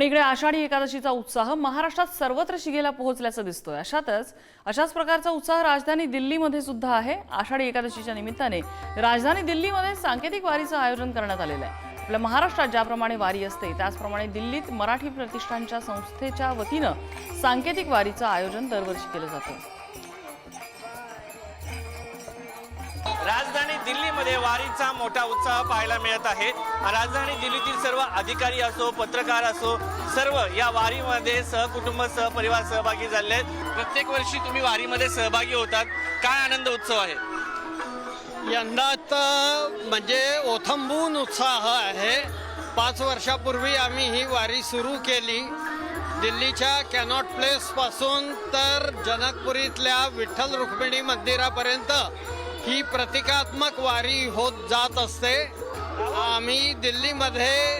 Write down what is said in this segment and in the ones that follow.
आणि इकडे आषाढी एकादशीचा उत्साह महाराष्ट्रात सर्वत्र शिगेला पोहोचल्याचं दिसतोय. अशातच अशाच प्रकारचा उत्साह राजधानी दिल्लीमध्ये सुद्धा आहे. आषाढी एकादशीच्या निमित्ताने राजधानी दिल्लीमध्ये सांकेतिक वारीचं आयोजन करण्यात आलेलं आहे. आपल्या महाराष्ट्रात ज्याप्रमाणे वारी असते त्याचप्रमाणे दिल्लीत मराठी प्रतिष्ठानच्या संस्थेच्या वतीनं सांकेतिक वारीचं आयोजन दरवर्षी केलं जातं. दिल्लीमध्ये वारीचा मोठा उत्साह पाहायला मिळत आहे. राजधानी दिल्लीतील सर्व अधिकारी असो पत्रकार असो सर्व या वारीमध्ये सहकुटुंब सहपरिवार सहभागी झाले आहेत. प्रत्येक वर्षी तुम्ही वारीमध्ये सहभागी होतात. काय आनंद उत्सव आहे? यंदा तर म्हणजे ओथंबून उत्साह आहे. पाच वर्षापूर्वी आम्ही ही वारी सुरू केली. दिल्लीच्या कॅनॉट प्लेसपासून तर जनकपुरीतल्या विठ्ठल रुक्मिणी मंदिरापर्यंत. ही प्रतिकात्मक वारी होत जात असते. आम्ही दिल्लीमध्ये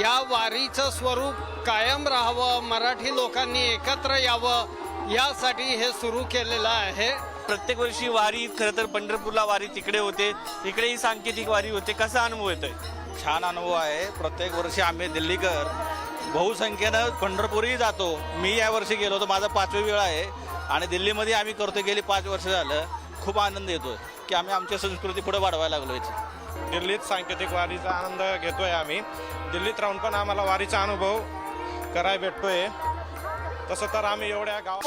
या वारीचं स्वरूप कायम राहावं मराठी लोकांनी एकत्र यावं यासाठी हे सुरू केलेलं आहे. प्रत्येक वर्षी वारी खरं तर पंढरपूरला वारी तिकडे होते. इकडे ही सांकेतिक वारी होते. कसा अनुभव येतोय? छान अनुभव आहे. प्रत्येक वर्षी आम्ही दिल्लीकर बहुसंख्येनं पंढरपूरही जातो. मी या वर्षी गेलो होतो. माझा पाचवी वेळ आहे. आणि दिल्लीमध्ये आम्ही करतो गेली पाच वर्ष झालं. खूप आनंद येतो की आम्ही आमची संस्कृती पुढे वाढवायला लागलो याची दिल्लीत सांकेतिक वारीचा आनंद घेतोय आम्ही. दिल्लीत राहून पण आम्हाला वारीचा अनुभव करायला भेटतोय. तसं तर आम्ही एवढ्या गाव